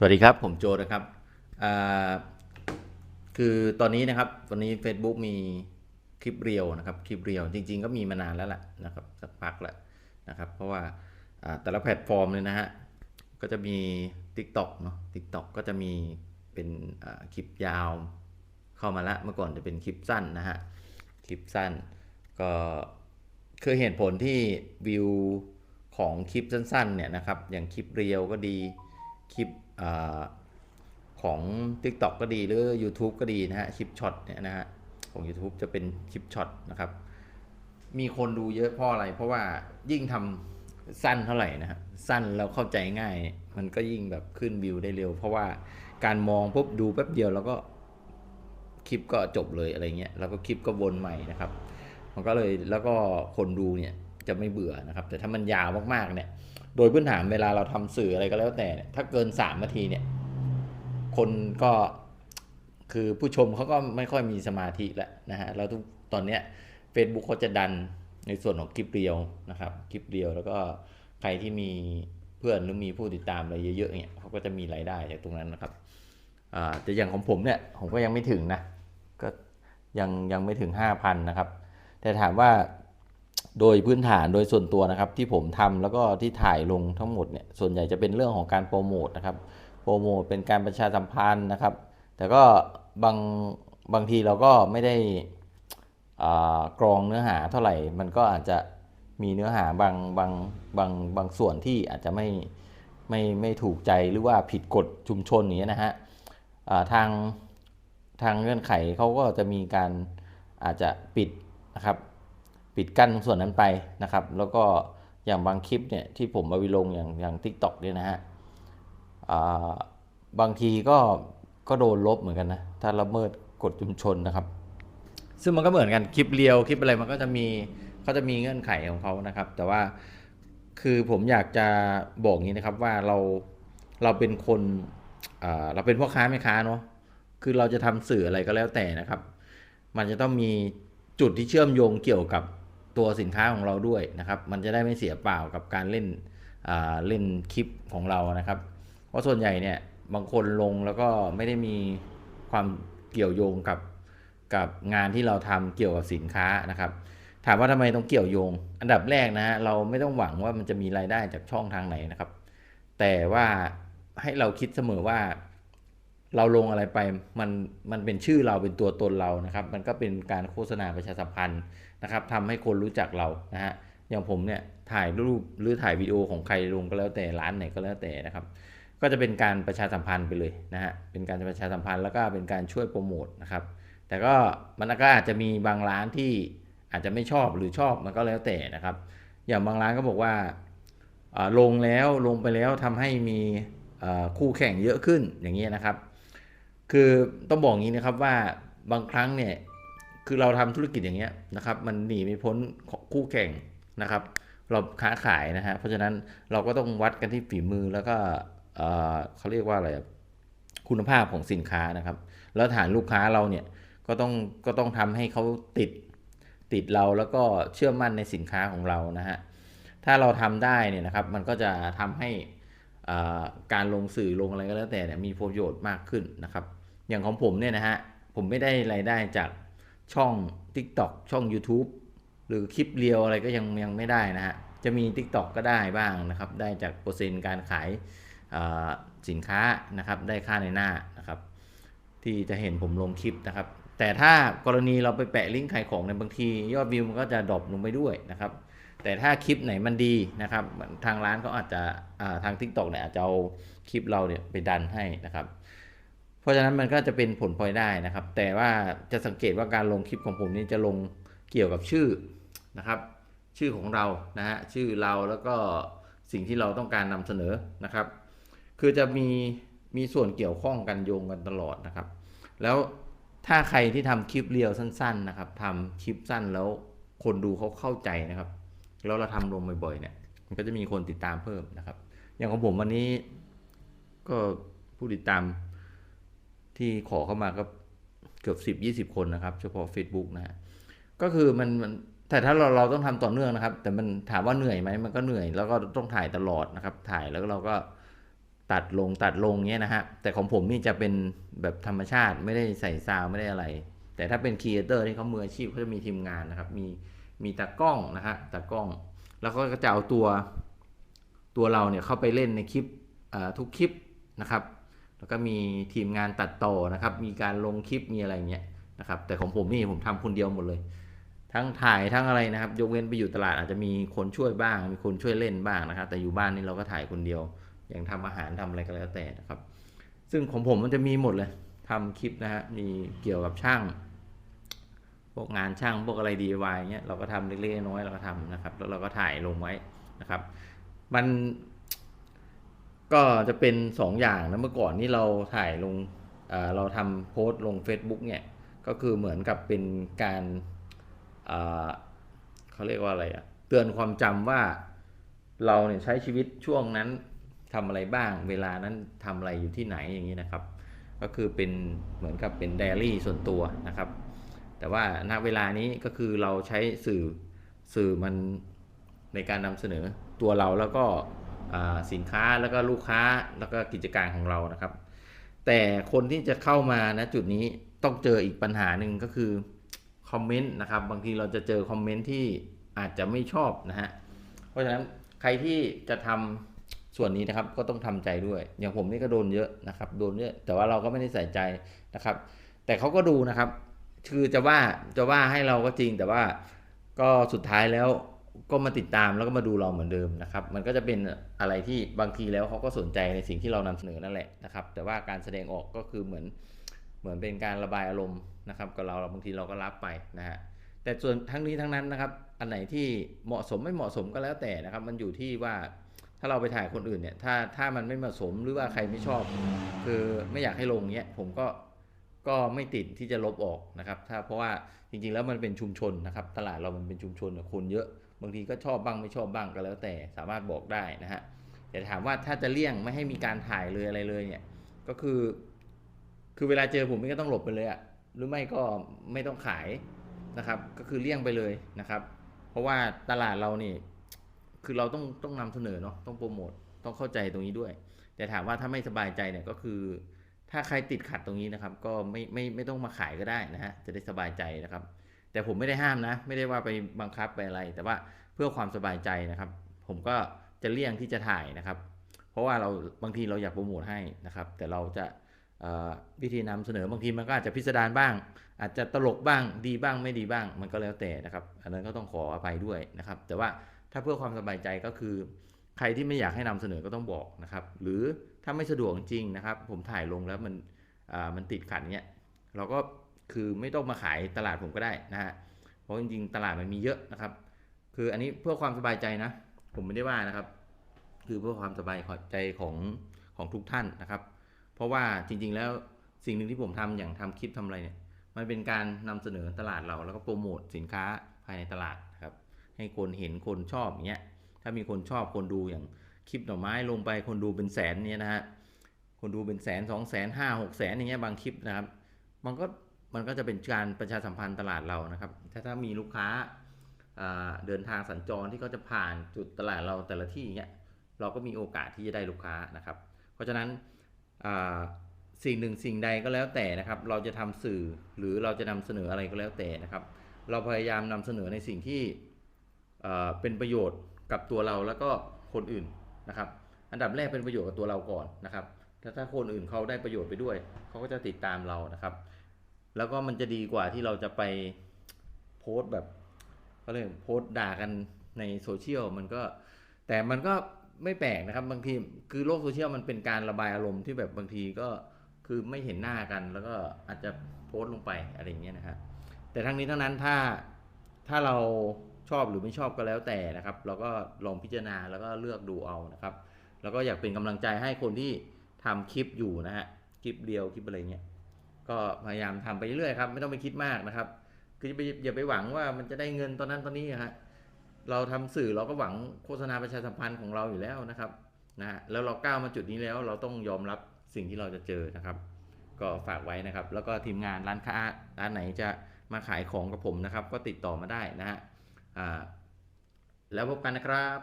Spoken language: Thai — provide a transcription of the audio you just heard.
สวัสดีครับ ผมโจนะครับ คือตอนนี้นะครับวันนี้ Facebook มีคลิปเรียวนะครับ คลิปเรียว จริง ๆ ก็มีมานานแล้วแหละนะครับสักพักแล้วนะครับ เพราะว่าแต่ละแพลตฟอร์มเลยนะฮะ ก็จะมี TikTok เนาะ TikTok ก็จะมีเป็นคลิปยาวเข้ามาละ เมื่อก่อนจะเป็นคลิปสั้นนะฮะ คลิปสั้น ก็คือเหตุผลที่วิวของคลิปสั้นๆเนี่ยนะครับ อย่างคลิปเรียวก็ดี คลิป อของ TikTok ก็ดีหรือ YouTube ก็ดีนะฮะคลิปช็อตเนี่ยนะฮะของ YouTube จะเป็นคลิปช็อตนะครับ มีคนดูเยอะเพราะอะไร เพราะว่ายิ่งทำสั้นเท่าไหร่นะฮะสั้นแล้วเข้าใจง่าย มันก็ยิ่งแบบขึ้นวิวได้เร็ว เพราะว่าการมองปุ๊บดูแป๊บเดียวแล้วก็คลิปก็จบเลยอะไรเงี้ยแล้วก็คลิปก็วนใหม่นะครับ มันก็เลยแล้วก็คนดูเนี่ย จะไม่เบื่อนะครับ แต่ถ้ามันยาวมากๆเนี่ย โดยพื้นฐานเวลาเราทำสื่ออะไรก็แล้วแต่ ถ้าเกิน 3 นาทีเนี่ย คนก็คือผู้ชมเขาก็ไม่ค่อยมีสมาธิแล้วนะฮะ แล้วทุกตอนเนี้ย Facebook เขาจะดันในส่วนของคลิปเรียวนะครับ คลิปเรียวแล้วก็ใครที่มีเพื่อนหรือมีผู้ติดตามอะไรเยอะๆเนี่ยเขาก็จะมีรายได้จากตรงนั้นนะครับแต่อย่างของผมเนี่ยผมก็ยังไม่ถึงนะ ก็ยังยังไม่ถึง 5,000 นะครับ แต่ถามว่า โดยพื้นฐานโดยส่วนตัวนะครับที่ผมทำแล้วก็ที่ถ่ายลงทั้งหมดเนี่ยส่วนใหญ่จะเป็นเรื่องของการโปรโมทนะครับโปรโมทเป็นการประชาสัมพันธ์นะครับ แต่ก็บางบางทีเราก็ไม่ได้กรองเนื้อหาเท่าไหร่ มันก็อาจจะมีเนื้อหาบางบางบางบางส่วนที่อาจจะไม่ไม่ไม่ถูกใจหรือว่าผิดกฎชุมชนนี้นะฮะทางทางเงื่อนไขเขาก็จะมีการอาจจะปิดนะครับ ปิดกั้นตรงส่วนนั้นไปนะครับ แล้วก็อย่างบางคลิปเนี่ยที่ผมเอาไปลงอย่างอย่าง t ิ k t o k เนี่ยนะฮะบางทีก็ก็โดนลบเหมือนกันนะถ้าละเมิดกฎชุมชนนะครับ ซึ่งมันก็เหมือนกันคลิปเรียวคลิปอะไรมันก็จะมีเขาจะมีเงื่อนไขของเขานะครับ แต่ว่าคือผมอยากจะบอกงี้นะครับว่าเราเราเป็นคนเราเป็นพ่อค้าแม่ค้าเนาะคือเราจะทำสื่ออะไรก็แล้วแต่นะครับ มันจะต้องมีจุดที่เชื่อมโยงเกี่ยวกับ ตัวสินค้าของเราด้วยนะครับ มันจะได้ไม่เสียเปล่ากับการเล่นอ่าเล่นคลิปของเรานะครับ เพราะส่วนใหญ่เนี่ยบางคนลงแล้วก็ไม่ได้มีความเกี่ยวโยงกับกับงานที่เราทำเกี่ยวกับสินค้านะครับ ถามว่าทำไมต้องเกี่ยวโยง อันดับแรกนะฮะเราไม่ต้องหวังว่ามันจะมีรายได้จากช่องทางไหนนะครับ แต่ว่าให้เราคิดเสมอว่า เราลงอะไรไปมันมันเป็นชื่อเราเป็นตัวตนเรานะครับ มันก็เป็นการโฆษณาประชาสัมพันธ์นะครับทำให้คนรู้จักเรานะฮะอย่างผมเนี่ยถ่ายรูปหรือถ่ายวิดีโอของใครลงก็แล้วแต่ร้านไหนก็แล้วแต่นะครับ ก็จะเป็นการประชาสัมพันธ์ไปเลยนะฮะเป็นการประชาสัมพันธ์แล้วก็เป็นการช่วยโปรโมทนะครับ แต่ก็มันก็อาจจะมีบางร้านที่อาจจะไม่ชอบหรือชอบมันก็แล้วแต่นะครับ อย่างบางร้านก็บอกว่าอ่าลงแล้วลงไปแล้วทำให้มีคู่แข่งเยอะขึ้นอย่างเงี้ยนะครับ คือต้องบอกงี้นะครับว่าบางครั้งเนี่ยคือเราทำธุรกิจอย่างเงี้ยนะครับ มันหนีไม่พ้นคู่แข่งนะครับ เราค้าขายนะฮะเพราะฉะนั้นเราก็ต้องวัดกันที่ฝีมือแล้วก็เออเขาเรียกว่าอะไรคุณภาพของสินค้านะครับ แล้วฐานลูกค้าเราเนี่ยก็ต้องก็ต้องทำให้เขาติดติดเราแล้วก็เชื่อมั่นในสินค้าของเรานะฮะถ้าเราทำได้เนี่ยนะครับ มันก็จะทำให้การลงสื่อลงอะไรก็แล้วแต่เนี่ยมีประโยชน์มากขึ้นนะครับ อย่างของผมเนี่ยนะฮะ ผมไม่ได้รายได้จากช่อง TikTok ช่อง YouTube หรือคลิปเรียวอะไรก็ยังยังไม่ได้นะฮะ จะมี TikTok ก็ได้บ้างนะครับ ได้จากเปอร์เซ็นต์การขายสินค้านะครับ ได้ค่าในหน้านะครับ ที่จะเห็นผมลงคลิปนะครับ แต่ถ้ากรณีเราไปแปะลิงก์ขายของในบางที ยอดวิวมันก็จะดรอปลงไปด้วยนะครับ แต่ถ้าคลิปไหนมันดีนะครับ ทางร้านเขาอาจจะทาง TikTok เนี่ยอาจจะเอาคลิปเราเนี่ยไปดันให้นะครับ ราะฉะนั้นมันก็จะเป็นผลพลอยได้นะครับ แต่ว่าจะสังเกตว่าการลงคลิปของผมนี่จะลงเกี่ยวกับชื่อนะครับ ชื่อของเรานะฮะชื่อเราแล้วก็สิ่งที่เราต้องการนำเสนอนะครับ คือจะมีมีส่วนเกี่ยวข้องกันโยงกันตลอดนะครับ แล้วถ้าใครที่ทำคลิปเรียวสั้น ๆนะครับทำคลิปสั้นแล้วคนดูเขาเข้าใจนะครับ แล้วเราทำลงบ่อยๆเนี่ย มันก็จะมีคนติดตามเพิ่มนะครับ อย่างของผมวันนี้ก็ผู้ติดตาม ที่ขอเข้ามาก็เกือบสิบยี่สิบคนนะครับ เฉพาะ Facebook นะฮะก็คือมันมันแต่ถ้าเราเราต้องทำต่อเนื่องนะครับ แต่มันถามว่าเหนื่อยไหมมันก็เหนื่อยแล้วก็ต้องถ่ายตลอดนะครับ ถ่ายแล้วเราก็ตัดลงตัดลงเงี้ยนะฮะแต่ของผมนี่จะเป็นแบบธรรมชาติไม่ได้ใส่ซาวไม่ได้อะไร แต่ถ้าเป็นครีเอเตอร์ที่เขามืออาชีพเขาจะมีทีมงานนะครับ มีมีตากล้องนะฮะตากล้อง แล้วก็จะเอาตัวตัวเราเนี่ยเข้าไปเล่นในคลิปทุกคลิปนะครับ แล้วก็มีทีมงานตัดต่อนะครับ มีการลงคลิปมีอะไรเงี้ยนะครับ แต่ของผมนี่ผมทำคนเดียวหมดเลย ทั้งถ่ายทั้งอะไรนะครับ ยกเว้นไปอยู่ตลาดอาจจะมีคนช่วยบ้าง มีคนช่วยเล่นบ้างนะครับ แต่อยู่บ้านนี่เราก็ถ่ายคนเดียว อย่างทำอาหารทำอะไรก็แล้วแต่นะครับ ซึ่งของผมมันจะมีหมดเลยทำคลิปนะฮะ มีเกี่ยวกับช่าง พวกงานช่างพวกอะไร DIY เงี้ย เราก็ทำเล็กๆน้อยๆเราก็ทำนะครับ แล้วเราก็ถ่ายลงไว้นะครับ มัน ก็จะเป็น 2 อย่างนะเมื่อก่อนนี่เราถ่ายลงเราทำโพสต์ลง Facebook เนี่ยก็คือเหมือนกับเป็นการเขาเรียกว่าอะไรอะเตือนความจำว่าเราเนี่ยใช้ชีวิตช่วงนั้นทำอะไรบ้าง เวลานั้นทำอะไรอยู่ที่ไหนอย่างนี้นะครับ ก็คือเป็นเหมือนกับเป็นไดอารี่ส่วนตัวนะครับ แต่ว่าณเวลานี้ก็คือเราใช้สื่อสื่อมันในการนำเสนอตัวเราแล้วก็ สินค้าแล้วก็ลูกค้าแล้วก็กิจการของเรานะครับ แต่คนที่จะเข้ามาณจุดนี้ต้องเจออีกปัญหาหนึ่งก็คือคอมเมนต์นะครับบางทีเราจะเจอคอมเมนต์ที่อาจจะไม่ชอบนะฮะเพราะฉะนั้นใครที่จะทำส่วนนี้นะครับก็ต้องทำใจด้วย อย่างผมนี่ก็โดนเยอะนะครับโดนเยอะแต่ว่าเราก็ไม่ได้ใส่ใจนะครับ แต่เขาก็ดูนะครับ คือจะว่าจะว่าให้เราก็จริงแต่ว่าก็สุดท้ายแล้ว ก็มาติดตามแล้วก็มาดูเราเหมือนเดิมนะครับ มันก็จะเป็นอะไรที่บางทีแล้วเขาก็สนใจในสิ่งที่เรานำเสนอนั่นแหละนะครับ แต่ว่าการแสดงออกก็คือเหมือนเหมือนเป็นการระบายอารมณ์นะครับกับเราเราบางทีเราก็รับไปนะฮะแต่ส่วนทั้งนี้ทั้งนั้นนะครับ อันไหนที่เหมาะสมไม่เหมาะสมก็แล้วแต่นะครับ มันอยู่ที่ว่าถ้าเราไปถ่ายคนอื่นเนี่ย ถ้าถ้ามันไม่เหมาะสมหรือว่าใครไม่ชอบ คือไม่อยากให้ลงเนี้ยผมก็ก็ไม่ติดที่จะลบออกนะครับ ถ้าเพราะว่าจริงๆแล้วมันเป็นชุมชนนะครับ ตลาดเรามันเป็นชุมชนคนเยอะ บางทีก็ชอบบ้างไม่ชอบบ้างก็แล้วแต่สามารถบอกได้นะฮะแต่ถามว่าถ้าจะเลี่ยงไม่ให้มีการถ่ายเลยอะไรเลยเนี่ยก็คือ คือเวลาเจอผมก็ต้องหลบไปเลยอะหรือไม่ก็ไม่ต้องขายนะครับ ก็คือเลี่ยงไปเลยนะครับ เพราะว่าตลาดเรานี่คือเราต้องต้องนำเสนอเนาะต้องโปรโมทต้องเข้าใจตรงนี้ด้วย แต่ถามว่าถ้าไม่สบายใจเนี่ยก็คือ ถ้าใครติดขัดตรงนี้นะครับ ก็ไม่ไม่ไม่ต้องมาขายก็ได้นะฮะจะได้สบายใจนะครับ แต่ผมไม่ได้ห้ามนะ ไม่ได้ว่าไปบังคับไปอะไร แต่ว่าเพื่อความสบายใจนะครับ ผมก็จะเลี่ยงที่จะถ่ายนะครับ เพราะว่าเราบางทีเราอยากโปรโมทให้นะครับ แต่เราจะวิธีนำเสนอบางทีมันก็อาจจะพิสดารบ้าง อาจจะตลกบ้างดีบ้างไม่ดีบ้าง มันก็แล้วแต่นะครับ อันนั้นก็ต้องขออภัยด้วยนะครับ แต่ว่าถ้าเพื่อความสบายใจก็คือ ใครที่ไม่อยากให้นำเสนอก็ต้องบอกนะครับ หรือถ้าไม่สะดวกจริงนะครับ ผมถ่ายลงแล้วมันมันติดขัดเนี้ยเราก็ คือไม่ต้องมาขายตลาดผมก็ได้นะฮะเพราะจริงๆตลาดมันมีเยอะนะครับ คืออันนี้เพื่อความสบายใจนะ ผมไม่ได้ว่านะครับ คือเพื่อความสบายใจของของทุกท่านนะครับ เพราะว่าจริง ๆ แล้วสิ่งหนึ่งที่ผมทำอย่างทำคลิปทำอะไรเนี่ย มันเป็นการนำเสนอตลาดเราแล้วก็โปรโมทสินค้าภายในตลาดครับ ให้คนเห็นคนชอบอย่างเงี้ย ถ้ามีคนชอบคนดูอย่างคลิปหน่อไม้ลงไปคนดูเป็นแสนเนี่ยนะฮะ คนดูเป็นแสนสองแสนห้าหกแสนอย่างเงี้ยบางคลิปนะครับ มันก็ มันก็จะเป็นการประชาสัมพันธ์ตลาดเรานะครับ ถ้าถ้ามีลูกค้าเดินทางสัญจรที่เขาจะผ่านจุดตลาดเราแต่ละที่เงี้ยเราก็มีโอกาสที่จะได้ลูกค้านะครับ เพราะฉะนั้นสิ่งหนึ่งสิ่งใดก็แล้วแต่นะครับ เราจะทำสื่อหรือเราจะนำเสนออะไรก็แล้วแต่นะครับ เราพยายามนำเสนอในสิ่งที่เอ่อเป็นประโยชน์กับตัวเราแล้วก็คนอื่นนะครับ อันดับแรกเป็นประโยชน์กับตัวเราก่อนนะครับถ้าถ้าคนอื่นเขาได้ประโยชน์ไปด้วยเขาก็จะติดตามเรานะครับ แล้วก็มันจะดีกว่าที่เราจะไปโพสแบบก็เลยกโพสด่ากันในโซเชียลมันก็ แต่มันก็ไม่แปลกนะครับ บางทีคือโลกโซเชียลมันเป็นการระบายอารมณ์ที่แบบบางทีก็คือไม่เห็นหน้ากัน แล้วก็อาจจะโพสต์ลงไปอะไรอย่างเงี้ยนะฮะแต่ทั้งนี้ทั้งนั้นถ้าถ้าเราชอบหรือไม่ชอบก็แล้วแต่นะครับ เราก็ลองพิจารณาแล้วก็เลือกดูเอานะครับ แล้วก็อยากเป็นกำลังใจให้คนที่ทำคลิปอยู่นะฮะคลิปเดียวคลิปอะไรเงี้ย ก็พยายามทำไปเรื่อยครับ ไม่ต้องไปคิดมากนะครับ คืออย่าไปอย่าไปหวังว่ามันจะได้เงินตอนนั้นตอนนี้อะฮะเราทำสื่อเราก็หวังโฆษณาประชาสัมพันธ์ของเราอยู่แล้วนะครับนะฮะแล้วเราก้าวมาจุดนี้แล้ว เราต้องยอมรับสิ่งที่เราจะเจอนะครับ ก็ฝากไว้นะครับ แล้วก็ทีมงานร้านค้าร้านไหนจะมาขายของกับผมนะครับ ก็ติดต่อมาได้นะฮะแล้วพบกันนะครับ